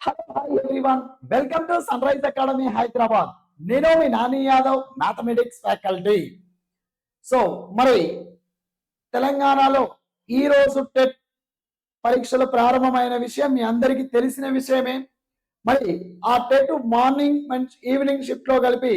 Hello hi everyone welcome to Sunrise Academy Hyderabad నేను మీ Nani Yadav mathematics faculty so మరి తెలంగాణలో ఈ రోజు టెట్ పరీక్షలు ప్రారంభమైన విషయం మీ అందరికీ తెలిసిన విషయమే. మరి ఆ టెట్ మార్నింగ్ మంచి ఈవినింగ్ షిఫ్ట్లో కలిపి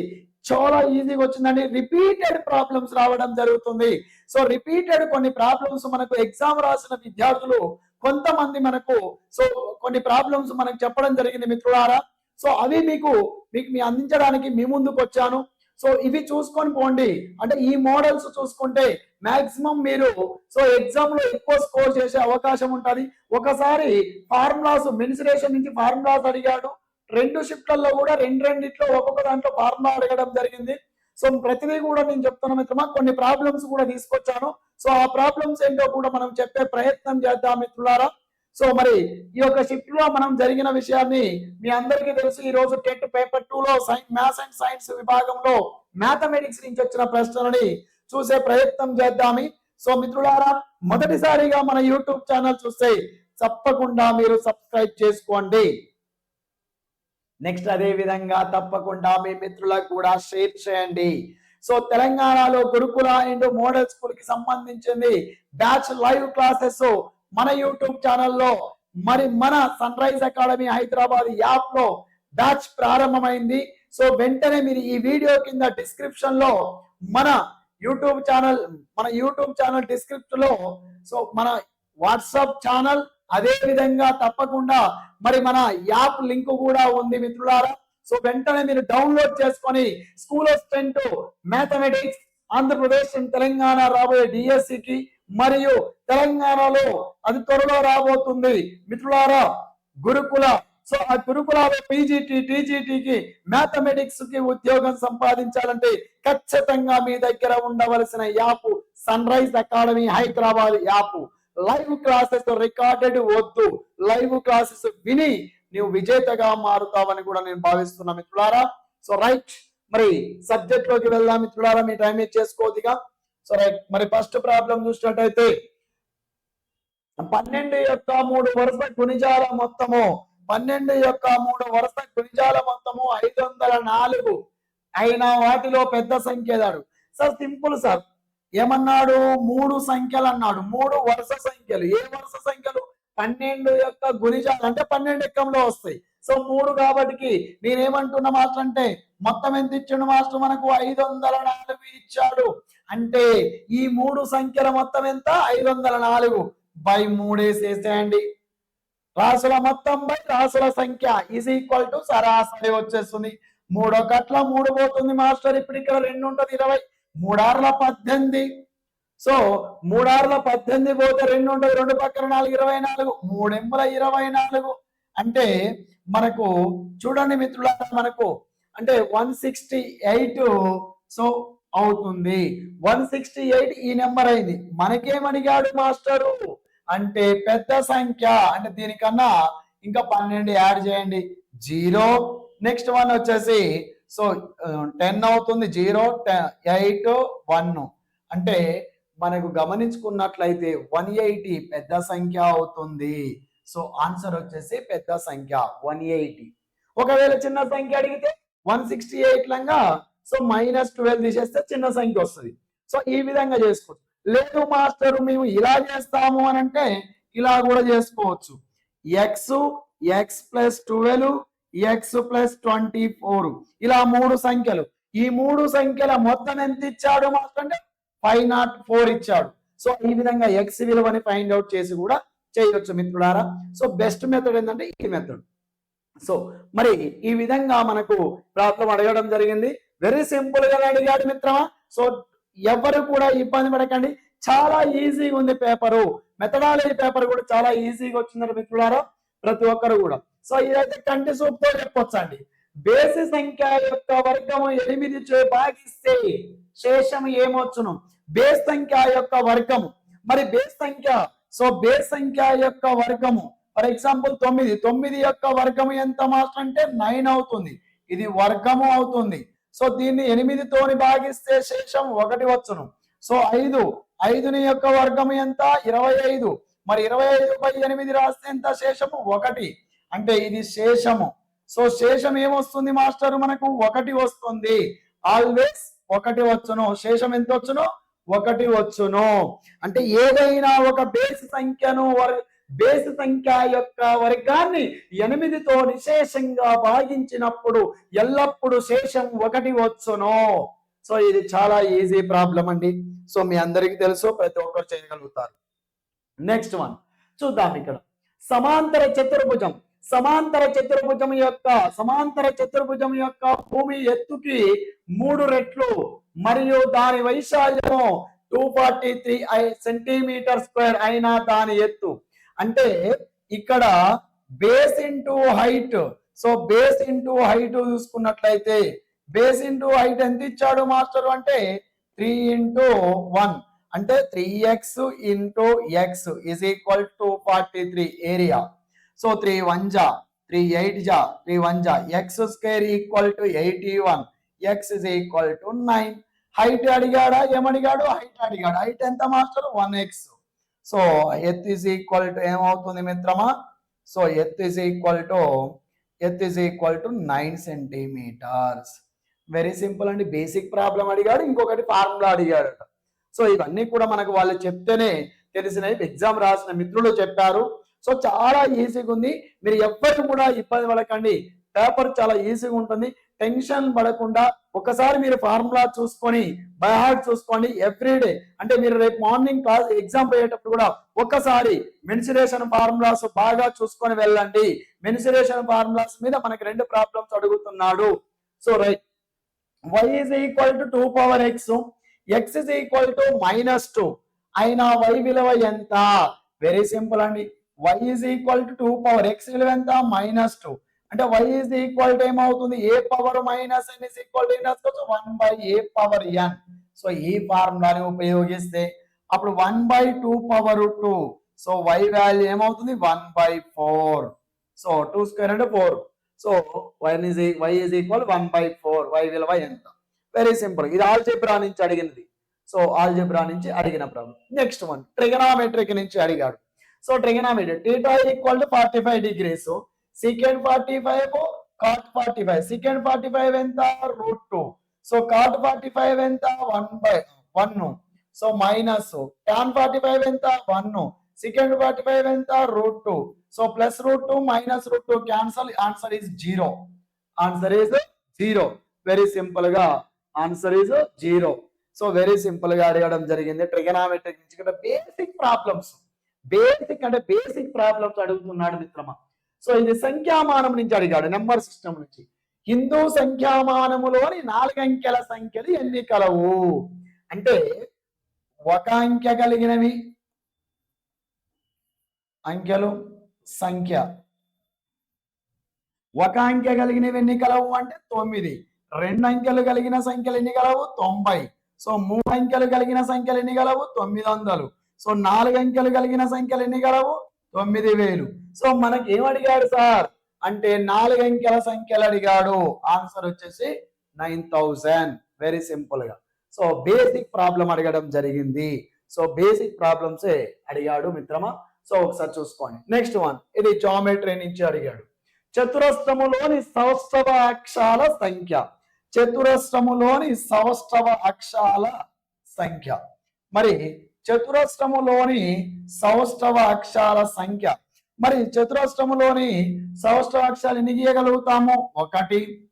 చాలా ఈజీగా వచ్చిందండి. రిపీటెడ్ ప్రాబ్లమ్స్ రావడం జరుగుతుంది. సో రిపీటెడ్ కొన్ని ప్రాబ్లమ్స్ మనకు ఎగ్జామ్ రాసిన విద్యార్థులు కొంతమంది మనకు సో కొన్ని ప్రాబ్లమ్స్ మనకు చెప్పడం జరిగింది మిత్రులారా. సో అవి మీకు మీకు మీ అందించడానికి మీ ముందుకు వచ్చాను. సో ఇవి చూసుకొని పోండి. అంటే ఈ మోడల్స్ చూసుకుంటే మాక్సిమం మీరు సో ఎగ్జామ్లో ఎక్కువ స్కోర్ చేసే అవకాశం ఉంటుంది. ఒకసారి ఫార్ములాస్ మెన్సురేషన్ నుంచి ఫార్ములాస్ అడిగాడు. రెండు షిఫ్ట్లలో కూడా రెండు రెండిట్లో ఒక్కొక్క దాంట్లో ఫార్ములా అడగడం జరిగింది. సో ప్రతిదీ కూడా నేను చెప్తున్నా మిత్రమా కొన్ని ప్రాబ్లమ్స్ కూడా తీసుకొచ్చాను. సో ఆ ప్రాబ్లమ్స్ ఏంటో కూడా మనం చెప్పే ప్రయత్నం చేద్దాం మిత్రులారా. సో మరి ఈ యొక్క షిఫ్ట్లో మనం జరిగిన విషయాన్ని మీ అందరికీ తెలుసు. ఈ రోజు టెట్ పేపర్ టూ లో సైన్స్ మ్యాథ్స్ అండ్ సైన్స్ విభాగంలో మ్యాథమెటిక్స్ నుంచి వచ్చిన ప్రశ్నలని చూసే ప్రయత్నం చేద్దామి. సో మిత్రులారా మొదటిసారిగా మన యూట్యూబ్ ఛానల్ చూస్తే తప్పకుండా మీరు సబ్స్క్రైబ్ చేసుకోండి. నెక్స్ట్ అదే విధంగా తప్పకుండా మీ మిత్రులకు కూడా షేర్ చేయండి. సో తెలంగాణలో గురుకుల అండ్ మోడల్ స్కూల్కి సంబంధించింది బ్యాచ్ లైవ్ క్లాసెస్ మన యూట్యూబ్ ఛానల్లో మరి మన సన్ రైజ్ అకాడమీ హైదరాబాద్ యాప్లో బ్యాచ్ ప్రారంభమైంది. సో వెంటనే మీరు ఈ వీడియో కింద డిస్క్రిప్షన్లో మన యూట్యూబ్ ఛానల్ మన యూట్యూబ్ ఛానల్ డిస్క్రిప్షన్లో సో మన వాట్సాప్ ఛానల్ అదే విధంగా తప్పకుండా మరి మన యాప్ లింక్ కూడా ఉంది మిత్రులారా. సో వెంటనే మీరు డౌన్లోడ్ చేసుకొని school of stent mathematics Andhra Pradesh Telangana రాబోయే డిఎస్సికి మరియు తెలంగాణలో అది త్వరలో రాబోతుంది. మిత్రులారా గురుకుల సో ఆ గురుకులాలో పీజీటీ టీజీటీకి మ్యాథమెటిక్స్కి ఉద్యోగం సంపాదించాలంటే ఖచ్చితంగా మీ దగ్గర ఉండవలసిన app Sunrise Academy Hyderabad app. Live classes recorded వద్దు. లైవ్ క్లాసెస్ విని నువ్వు విజేతగా మారుతావని కూడా నేను భావిస్తున్నా మిత్రులారా. సో రైట్ మరి సబ్జెక్ట్లోకి వెళ్దాం మిత్రులారా. మీ టైం చేసుకోదిగా సో రైట్ మరి ఫస్ట్ ప్రాబ్లం చూసినట్టయితే పన్నెండు యొక్క మూడు వరుస గుణిజాల మొత్తము పన్నెండు యొక్క మూడు వరుస గుణిజాల మొత్తము ఐదు వందల నాలుగు. అయిన వాటిలో పెద్ద సంఖ్య దాడు సార్ సింపుల్ సార్ ఏమన్నాడు? మూడు సంఖ్యలు అన్నాడు మూడు వరుస సంఖ్యలు. ఏ వరుస సంఖ్యలు? పన్నెండు యొక్క గురిజాలు. అంటే పన్నెండు ఎక్కంలో వస్తాయి. సో మూడు కాబట్టి నేనేమంటున్న మాస్టర్ అంటే మొత్తం ఎంత ఇచ్చిండు మాస్టర్ మనకు? ఐదు వందల నాలుగు ఇచ్చాడు. అంటే ఈ మూడు సంఖ్యల మొత్తం ఎంత? ఐదు వందల నాలుగు బై మూడేసేసేయండి రాసుల మొత్తం బై రాసుల సంఖ్య. ఈజ్ ఈక్వల్ టు సరాసరి వచ్చేస్తుంది. మూడో కట్ల మూడు పోతుంది మాస్టర్. ఇప్పుడు ఇక్కడ రెండు ఉంటుంది ఇరవై. మూడార్ల పద్దెనిమిది. సో మూడార్ల పద్దెనిమిది పోతే రెండు ఉండదు. రెండు పక్కన నాలుగు ఇరవై నాలుగు. మూడెంబల ఇరవై నాలుగు. అంటే మనకు చూడండి మిత్రులారా మనకు అంటే వన్ సిక్స్టీ ఎయిట్ సో అవుతుంది. వన్ సిక్స్టీ ఎయిట్ ఈ నెంబర్ అయింది. మనకేమడిగాడు మాస్టరు? అంటే పెద్ద సంఖ్య. అంటే దీనికన్నా ఇంకా పన్నెండు యాడ్ చేయండి. జీరో. నెక్స్ట్ వన్ వచ్చేసి సో టెన్ అవుతుంది జీరో ఎయిట్ వన్ అంటే మనకు గమనించుకున్నట్లయితే వన్ ఎయిటీ పెద్ద సంఖ్య అవుతుంది. సో ఆన్సర్ వచ్చేసి పెద్ద సంఖ్య వన్ ఎయిటీ ఒకవేళ చిన్న సంఖ్య అడిగితే వన్ సిక్స్టీ ఎయిట్ లంగా సో మైనస్ ట్వెల్వ్ తీసేస్తే చిన్న సంఖ్య వస్తుంది. సో ఈ విధంగా చేసుకోవచ్చు. లేదు మాస్టర్ మేము ఇలా చేస్తాము అని అంటే ఇలా కూడా చేసుకోవచ్చు. X x plus twelve x plus twenty four ఇలా మూడు సంఖ్యలు. ఈ మూడు సంఖ్యల మొత్తం ఎంత ఇచ్చాడు మాకంటే ఫైవ్ నాట్ ఫోర్ ఇచ్చాడు. సో ఈ విధంగా ఎక్స్ విలువని ఫైండ్ అవుట్ చేసి కూడా చేయొచ్చు మిత్రుడారా సో బెస్ట్ మెథడ్ ఏంటంటే ఈ మెథడ్ సో మరి ఈ విధంగా మనకు ప్రాబ్లం అడగడం జరిగింది. వెరీ సింపుల్గా అడిగాడు మిత్రమా. సో ఎవరు కూడా ఇబ్బంది పడకండి. చాలా ఈజీగా ఉంది పేపరు మెథడాలజీ పేపర్ కూడా చాలా ఈజీగా వచ్చిందని మిత్రులారా. ప్రతి ఒక్కరు కూడా. సో ఇదైతే కంటి సూపుతో చెప్పొచ్చండి. బేసి సంఖ్య యొక్క వర్గము ఎనిమిది చే భాగిస్తే శేషం ఏమొచ్చును? బేస్ సంఖ్య యొక్క వర్గము. మరి బేస్ సంఖ్య? సో బేస్ సంఖ్య యొక్క వర్గము. ఫర్ ఎగ్జాంపుల్ తొమ్మిది. తొమ్మిది యొక్క వర్గము ఎంత మాత్రం అంటే నైన్ అవుతుంది. ఇది వర్గము అవుతుంది. సో దీన్ని ఎనిమిదితోని భాగిస్తే శేషం ఒకటి వచ్చును. సో ఐదు. ఐదుని యొక్క వర్గం ఎంత? ఇరవై ఐదు. మరి ఇరవై ఐదు బై ఎనిమిది రాస్తే ఎంత? శేషము ఒకటి. అంటే ఇది శేషము. సో శేషం ఏమొస్తుంది మాస్టర్? మనకు ఒకటి వస్తుంది. ఆల్వేస్ ఒకటి వచ్చును. శేషం ఎంత వచ్చును ఒకటి వచ్చును. అంటే ఏదైనా ఒక బేసి సంఖ్యను వర్- బేసి సంఖ్య యొక్క వర్గాన్ని ఎనిమిదితో నిశేషంగా భాగించినప్పుడు ఎల్లప్పుడూ శేషం ఒకటి వచ్చును. సో ఇది చాలా ఈజీ ప్రాబ్లం అండి. సో మీ అందరికీ తెలుసు ప్రతి ఒక్కరు చేయగలుగుతారు. నెక్స్ట్ వన్ చూద్దాం ఇక్కడ. సమాంతర చతుర్భుజం. సమాంతర చతుర్భుజం యొక్క సమాంతర చతుర్భుజం యొక్క భూమి ఎత్తుకి మూడు రెట్లు మరియు దాని వైశాల్యము two forty three centimetre square అయిన దాని ఎత్తు. అంటే ఇక్కడ base into height so base into height చూసుకున్నట్లయితే బేస్ ఇంటూ హైట్ ఎంత ఇచ్చాడు మాస్టర్ అంటే త్రీ ఇంటూ వన్ అంటే three x into x is equal to forty three area so three one జా త్రీ ఎయిట్ జా త్రీ వన్ జా x square equal to eighty one x is equal to nine height అడిగాడా? ఏమడిగాడు height అడిగాడు. Height ఎంత master one x so ఎత్ is equal to ఏమవుతుంది మిత్రమా? So ఎత్ ఇస్ ఈక్వల్ టు ఎత్ is equal to nine centimetres very simple అండి. Basic problem అడిగాడు. ఇంకొకటి ఫార్ములా అడిగాడు సో ఇవన్నీ కూడా మనకు వాళ్ళు చెప్తేనే తెలిసినవి. ఎగ్జామ్ రాసిన మిత్రులు చెప్పారు. సో చాలా ఈజీగా ఉంది. మీరు ఎవ్వరు కూడా ఇబ్బంది పడకండి. పేపర్ చాలా ఈజీగా ఉంటుంది. టెన్షన్ పడకుండా ఒకసారి మీరు ఫార్ములా చూసుకొని బైహార్ట్ చూసుకోండి ఎవ్రీడే అంటే మీరు రేపు మార్నింగ్ క్లాస్ ఎగ్జామ్ పోయేటప్పుడు కూడా ఒకసారి మెన్సురేషన్ ఫార్ములాస్ బాగా చూసుకొని వెళ్ళండి. మెన్సురేషన్ ఫార్ములాస్ మీద మనకి రెండు ప్రాబ్లమ్స్ అడుగుతున్నాడు. So right y is equal to two power x x is equal to minus two అయినా వై విలువ ఎంత? వెరీ సింపుల్ అండి. Y is equal to two power x విలువ ఎంత? మైనస్ టూ అంటే వై ఈజ్ ఈక్వల్ టు ఏమవుతుంది? A power minus n is equal to ఏం రాసుకోవచ్చు one by a power n so ఈ ఫార్ములాని ఉపయోగిస్తే అప్పుడు one by two power two so y value ఏమవుతుంది? One by four so two square అంటే four so one is y is equal one by four y విలువ ఎంత? Very simple ఇది algebra నుంచి అడిగినది. సో ఆల్జెబ్రా నుంచి అడిగిన ప్రాబ్లం నెక్స్ట్ వన్ ట్రిగనామెట్రిక్ నుంచి అడిగాడు. So trigonometric theta equal to forty five degrees second forty five cot forty five second forty five ఎంత root two so cot forty five ఎంత one by one so minus tan forty five ఎంత one second forty five ఎంత root two so plus root two minus root two cancel answer is zero answer is zero very సింపుల్గా answer is zero so very సింపుల్గా అడగడం జరిగింది. Trigonometric నుంచి basic problems basic అంటే basic problems అడుగుతున్నాడు మిత్రమా. So ఇది సంఖ్యామానం నుంచి అడిగాడు నెంబర్ సిస్టమ్ నుంచి. హిందూ సంఖ్యామానములోని నాలుగు అంకెల సంఖ్యలు ఎన్ని కలవు? అంటే ఒక అంకె కలిగినవి. అంకెలు సంఖ్య. ఒక అంకె కలిగినవి ఎన్ని కలవు అంటే తొమ్మిది. రెండు అంకెలు కలిగిన సంఖ్యలు ఎన్ని కలవు? తొంభై. సో మూడు అంకెలు కలిగిన సంఖ్యలు ఎన్ని కలవు? తొమ్మిది వందలు. సో నాలుగు అంకెలు కలిగిన సంఖ్యలు ఎన్ని కలవు తొమ్మిది వేలు. సో మనకి ఏమడిగాడు అడిగాడు సార్? అంటే నాలుగు అంకెల సంఖ్యలు అడిగాడు. ఆన్సర్ వచ్చేసి నైన్ థౌజండ్. వెరీ సింపుల్గా. సో బేసిక్ ప్రాబ్లం అడగడం జరిగింది. సో బేసిక్ ప్రాబ్లమ్సే అడిగాడు మిత్రమా? సో ఒకసారి చూసుకోండి. నెక్స్ట్ వన్ ఇది జామెట్రీ నుంచి అడిగాడు. చతురస్రములోని సౌష్ఠవ అక్షాల సంఖ్య. చతురస్రములోని సౌష్ఠవ అక్షాల సంఖ్య. మరి చతురస్రములోని సౌష్ఠవ అక్షరాల సంఖ్య. మరి చతురస్రములోని సౌష్ఠవ అక్షరాలు ఎన్ని గీయగలుగుతాము? ఒకటి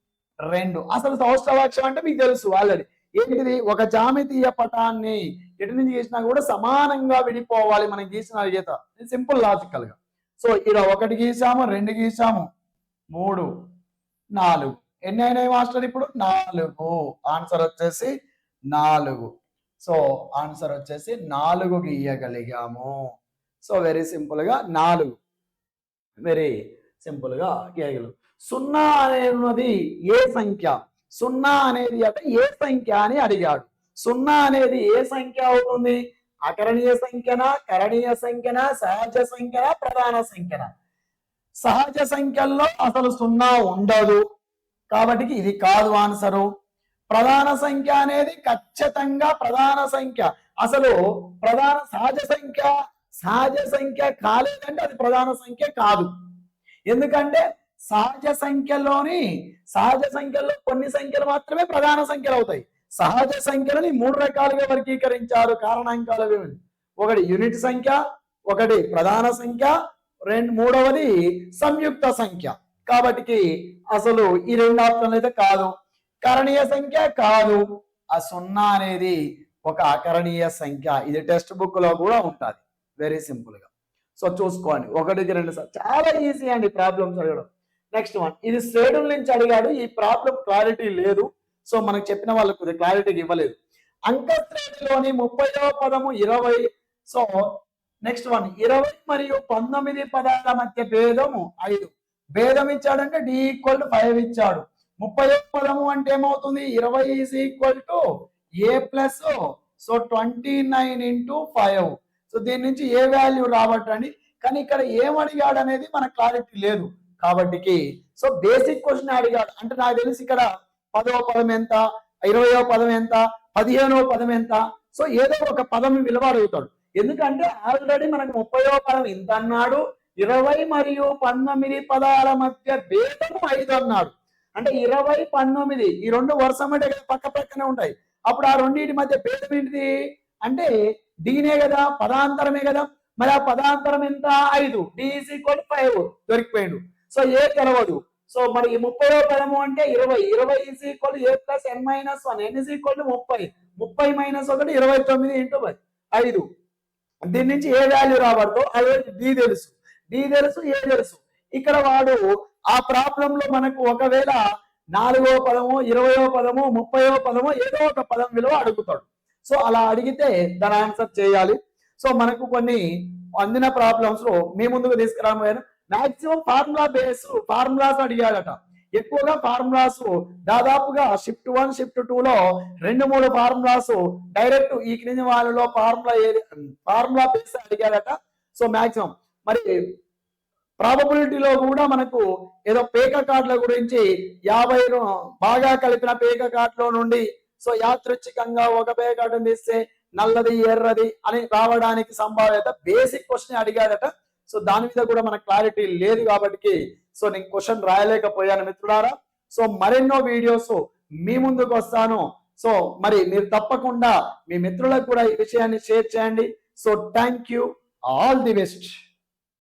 రెండు. అసలు సౌష్ఠవాక్షం అంటే మీకు తెలుసు ఆల్రెడీ. ఏంటిది? ఒక జామితీయ పటాన్ని ఎటు నుంచి గీసినా కూడా సమానంగా విడిపోవాలి మనం గీసిన గీత. సింపుల్ లాజికల్గా. సో ఇక్కడ ఒకటి గీసాము రెండు గీసాము. మూడు నాలుగు. ఎన్ని అయినాయి మాస్టర్ ఇప్పుడు? నాలుగు. ఆన్సర్ వచ్చేసి నాలుగు. సో ఆన్సర్ వచ్చేసి నాలుగు గీయగలిగాము సో వెరీ సింపుల్గా నాలుగు. వెరీ సింపుల్గా గీయగలరు సున్నా అనేది ఏ సంఖ్య? సున్నా అనేది అంటే ఏ సంఖ్య అని అడిగాడు. సున్నా అనేది ఏ సంఖ్య అవుతుంది? అకరణీయ సంఖ్యనా కరణీయ సంఖ్యనా సహజ సంఖ్యనా ప్రధాన సంఖ్యనా? సహజ సంఖ్యల్లో అసలు సున్నా ఉండదు. కాబట్టి ఇది కాదు ఆన్సరు ప్రధాన సంఖ్య అనేది ఖచ్చితంగా ప్రధాన సంఖ్య. అసలు ప్రధాన సహజ సంఖ్య సహజ సంఖ్య కాలేదంటే అది ప్రధాన సంఖ్య కాదు. ఎందుకంటే సహజ సంఖ్యలోని సహజ సంఖ్యలో కొన్ని సంఖ్యలు మాత్రమే ప్రధాన సంఖ్యలు అవుతాయి. సహజ సంఖ్యలని మూడు రకాలుగా వర్గీకరించారు. కారణాంకాలు ఒకటి యూనిట్ సంఖ్య ఒకటి ప్రధాన సంఖ్య రెండు మూడవది సంయుక్త సంఖ్య. కాబట్టి అసలు ఈ రెండు ఆప్షన్లు అయితే కాదు. కరణీయ సంఖ్య కాదు. ఆ సున్నా అనేది ఒక అకరణీయ సంఖ్య. ఇది టెక్స్ట్ బుక్లో కూడా ఉంటుంది. వెరీ సింపుల్గా. సో చూసుకోండి. ఒకటికి రెండు సార్లు. చాలా ఈజీ అండి ప్రాబ్లమ్స్ అడగడం. నెక్స్ట్ వన్ ఇది షెడ్యూల్ నుంచి అడిగాడు. ఈ ప్రాబ్లం క్లారిటీ లేదు. సో మనకు చెప్పిన వాళ్ళకు క్లారిటీ ఇవ్వలేదు. అంకశ్రేణిలోని ముప్పైవ పదము ఇరవై. సో నెక్స్ట్ వన్ ఇరవై మరియు పంతొమ్మిది పదాల మధ్య భేదము ఐదు. భేదం ఇచ్చాడంటే డి ఈక్వల్ టు ఫైవ్ ఇచ్చాడు. ముప్పై పదము అంటే ఏమవుతుంది? ఇరవై is equal to a plus so twenty nine into five so దీని నుంచి ఏ వాల్యూ రావట్టండి కానీ ఇక్కడ ఏం అడిగాడు అనేది మన క్లారిటీ లేదు కాబట్టికి. సో బేసిక్ క్వశ్చన్ అడిగాడు. అంటే నాకు తెలిసి ఇక్కడ పదవ పదం ఎంత? ఇరవయో పదం ఎంత? పదిహేనో పదం ఎంత? సో ఏదో ఒక పదం విలువ అడుగుతాడు. ఎందుకంటే ఆల్రెడీ మనకు ముప్పయో పదం ఇంత అన్నాడు ఇరవై మరియు పంతొమ్మిది పదాల మధ్య భేదము ఐదు అన్నాడు. అంటే ఇరవై పంతొమ్మిది ఈ రెండు వరుస అంటే పక్క పక్కనే ఉంటాయి. అప్పుడు ఆ రెండింటి మధ్య భేదం ఏంటిది? అంటే డీనే కదా పదాంతరమే కదా. మరి ఆ పదాంతరం ఎంత? ఐదు. డిఈస్ ఈక్వల్ ఫైవ్ దొరికిపోయిండు. సో ఏ తెలవదు. సో మరి ఈ ముప్పైవ పదము అంటే ఇరవై. ఇరవై is equal a plus n minus one n is equal ముప్పై. ముప్పై మైనస్ ఒకటి ఇరవై తొమ్మిది ఇంటూ పది ఐదు. దీని నుంచి ఏ వాల్యూ రాబడతో అదే డి తెలుసు. డి తెలుసు ఏ తెలుసు. ఇక్కడ వాడు ఆ ప్రాబ్లంలో మనకు ఒకవేళ నాలుగో పదము ఇరవయో పదము ముప్పయో పదము ఏదో ఒక పదం విలువ అడుగుతాడు. సో అలా అడిగితే దాని ఆన్సర్ చేయాలి. సో మనకు కొన్ని అందిన ప్రాబ్లమ్స్లో మీ ముందుకు తీసుకురాబోయాను. మాక్సిమం ఫార్ములా బేస్ ఫార్ములాస్ అడిగాడట. ఎక్కువగా ఫార్ములాస్ దాదాపుగా షిఫ్ట్ వన్ షిఫ్ట్ టూ లో రెండు మూడు ఫార్ములాస్ డైరెక్ట్ ఈ క్రింది వాళ్ళలో ఫార్ములా ఏది ఫార్ములా బేస్ అడిగాడట. సో మాక్సిమం మరి ప్రాబబిలిటీలో కూడా మనకు ఏదో పేక కార్డుల గురించి యాభై బాగా కలిపిన పేక కార్డులో నుండి సో యాదృచ్ఛికంగా ఒక పేక కార్డు తీస్తే నల్లది ఎర్రది అని రావడానికి సంభావ్యత బేసిక్ క్వశ్చన్ అడిగాడట సో దాని మీద కూడా మనకు క్లారిటీ లేదు కాబట్టి సో నేను క్వశ్చన్ రాయలేకపోయాను మిత్రులారా. సో మరెన్నో వీడియోస్ మీ ముందుకు వస్తాను. సో మరి మీరు తప్పకుండా మీ మిత్రులకు కూడా ఈ విషయాన్ని షేర్ చేయండి. So thank you all the best